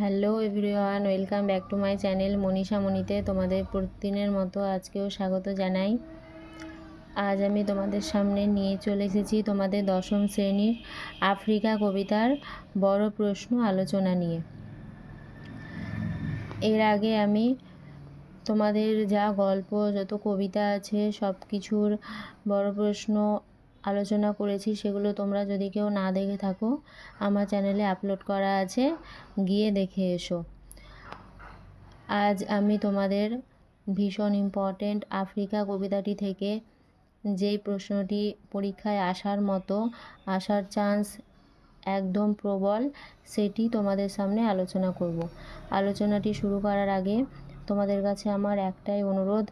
Hello everyone, welcome back to my channel Manisha মণিতে তোমাদের প্রতিদিনের মতো আজকেও স্বাগত জানাই। আজ আমি তোমাদের সামনে নিয়ে চলে এসেছি তোমাদের দশম শ্রেণির আফ্রিকা কবিতার বড় প্রশ্ন আলোচনা নিয়ে। এর আগে আমি তোমাদের যা গল্প, যত কবিতা আছে সব কিছুর বড় প্রশ্ন আলোচনা করেছি সেগুলো তোমরা যদি কেউ না দেখে থাকো, আমার চ্যানেলে আপলোড করা আছে, গিয়ে দেখে এসো। আজ আমি তোমাদের ভীষণ ইম্পর্টেন্ট আফ্রিকা কবিতাটি থেকে যেই প্রশ্নটি পরীক্ষায় আসার মতো, আসার চান্স একদম প্রবল, সেটি তোমাদের সামনে আলোচনা করব। আলোচনাটি শুরু করার আগে তোমাদের কাছে আমার একটাই অনুরোধ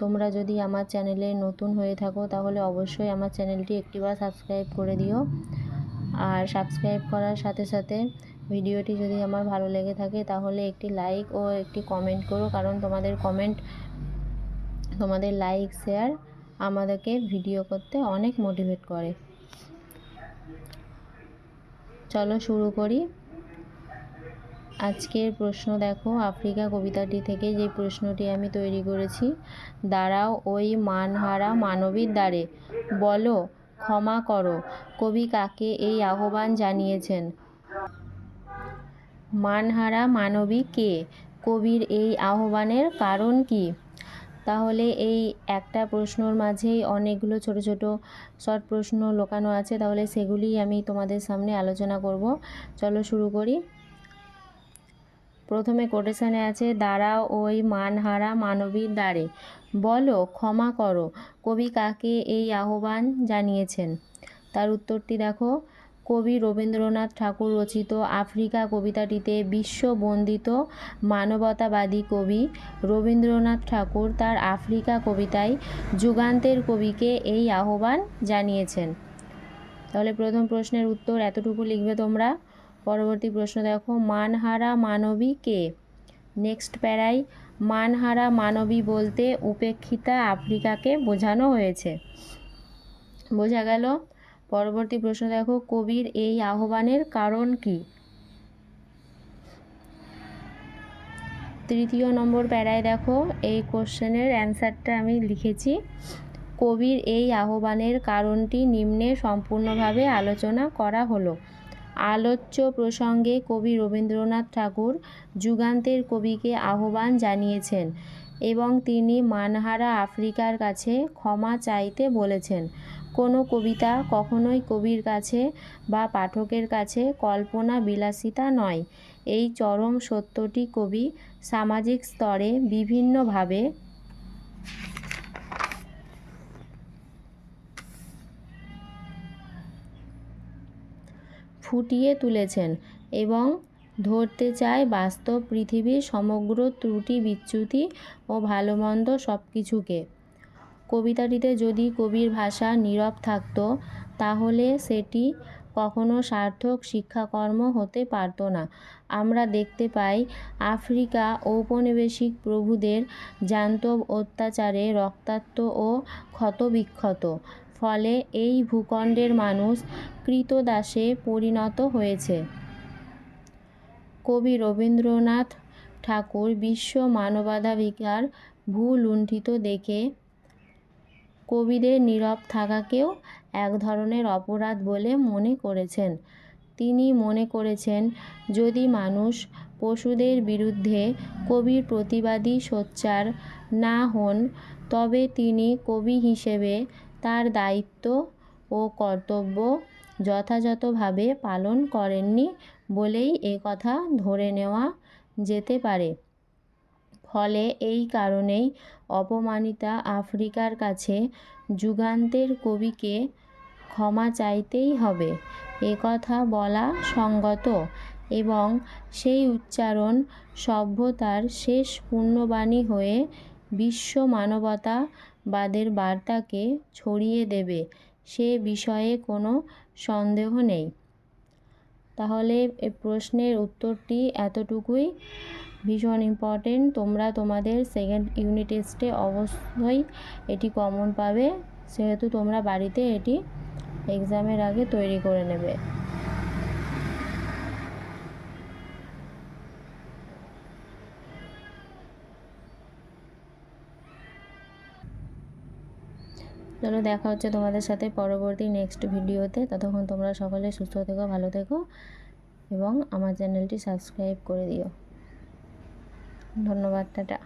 তোমরা যদি আমার চ্যানেলে নতুন হয়ে থাকো, তাহলে অবশ্যই আমার চ্যানেলটি একটিবার সাবস্ক্রাইব করে দিও। আর সাবস্ক্রাইব করার সাথে সাথে ভিডিওটি যদি আমার ভালো লেগে থাকে, তাহলে একটি লাইক ও একটি কমেন্ট করো, কারণ তোমাদের কমেন্ট, তোমাদের লাইক, শেয়ার আমাদেরকে ভিডিও করতে অনেক মোটিভেট করে। চলো শুরু করি। আজকের প্রশ্ন দেখো, আফ্রিকা কবিতাটি থেকে যে প্রশ্নটি আমি তৈরি করেছি, দাঁড়াও ওই মানহারা মানবীর দ্বারে। বলো, ক্ষমা করো, কবি কাকে এই আহ্বান জানিয়েছেন? মানহারা মানবী কে? কবির এই আহ্বানের কারণ কি? তাহলে এই একটা প্রশ্নর মাঝেই অনেকগুলো ছোট ছোট শর্ট প্রশ্ন লোকানো আছে, তাহলে সেগুলি আমি তোমাদের সামনে আলোচনা করব। চলো শুরু করি। প্রথমে কোটেশনে আছে, দাঁড়াও ওই মানহারা মানবীর দ্বারে। বলো, ক্ষমা করো। কবি কাকে এই আহ্বান জানিয়েছেন? তার উত্তরটি দেখো। কবি রবীন্দ্রনাথ ঠাকুর রচিত আফ্রিকা কবিতাটিতে বিশ্ববন্দিত মানবতাবাদী কবি রবীন্দ্রনাথ ঠাকুর তার আফ্রিকা কবিতায় যুগান্তের কবিকে এই আহ্বান জানিয়েছেন। তাহলে প্রথম প্রশ্নের উত্তর এতটুকু লিখবে তোমরা। পরবর্তী প্রশ্ন দেখো, মানহারা মানবী কে? নেক্সট প্যারাই মানহারা মানবী বলতে উপেক্ষিতা আফ্রিকাকে বোঝানো হয়েছে। বোঝা গেল। পরবর্তী প্রশ্ন দেখো, কবির এই আহ্বানের কারণ কি? তৃতীয় নম্বর প্যারায় দেখো, এই কোশ্চেনের অ্যান্সারটা আমি লিখেছি। কবির এই আহ্বানের কারণটি নিম্নে সম্পূর্ণভাবে আলোচনা করা হলো। আলোচ্য প্রসঙ্গে কবি রবীন্দ্রনাথ ঠাকুর যুগান্তের কবিকে আহ্বান জানিয়েছেন এবং তিনি মানহারা আফ্রিকার কাছে ক্ষমা চাইতে বলেছেন। কোনো কবিতা কখনোই কবির কাছে বা পাঠকের কাছে কল্পনা বিলাসিতা নয়। এই চরম সত্যটি কবি সামাজিক স্তরে বিভিন্নভাবে ফুটিয়ে তুলেছেন এবং ধরতে চায় বাস্তব পৃথিবীর সমগ্র ত্রুটি, বিচ্যুতি ও ভালো মন্দ সব কিছুকে কবিতাটিতে যদি কবির ভাষা নীরব থাকত, তাহলে সেটি কখনো সার্থক শিক্ষাকর্ম হতে পারত না। আমরা দেখতে পাই আফ্রিকা ঔপনিবেশিক প্রভুদের জান্তব অত্যাচারে রক্তাক্ত ও ক্ষতবিক্ষত। ফলে এই ভূখণ্ডের মানুষ কৃতদাসে পরিণত হয়েছে। কবি রবীন্দ্রনাথ ঠাকুর বিশ্ব মানবাধিকার ভূলুণ্ঠিত দেখে কবিদের নীরব থাকাকেও এক ধরনের অপরাধ বলে মনে করেছেন। তিনি মনে করেছেন, যদি মানুষ পশুদের বিরুদ্ধে কবির প্রতিবাদী সোচ্চার না হন, তবে তিনি কবি হিসেবে তার দায়িত্ব ও কর্তব্য যথাযথভাবে পালন করেননি বলেই কথা ধরে নেওয়া যেতে পারে। ফলে এই কারণেই অপমানিতা আফ্রিকার কাছে যুগান্তের কবিকে ক্ষমা চাইতেই হবে। কথা বলা সঙ্গত এবং সেই উচ্চারণ সভ্যতার শেষ পূর্ণবাণী হয়ে বিশ্ব মানবতাবাদের বার্তাকে ছড়িয়ে দেবে, সে বিষয়ে কোনো সন্দেহ নেই। তাহলে এ প্রশ্নের উত্তরটি এতটুকুই। ভীষণ ইম্পর্টেন্ট তোমরা তোমাদের সেকেন্ড ইউনিট টেস্টে অবশ্যই এটি কমন পাবে, সেহেতু তোমরা বাড়িতে এটি এক্সামের আগে তৈরি করে নেবে। চলো দেখা হচ্ছে তোমাদের সাথে পরবর্তী নেক্সট ভিডিওতে। ততক্ষণ তোমরা সকলে সুস্থ থেকো, ভালো থেকো এবং আমার চ্যানেলটি সাবস্ক্রাইব করে দিও। ধন্যবাদ, টাটা।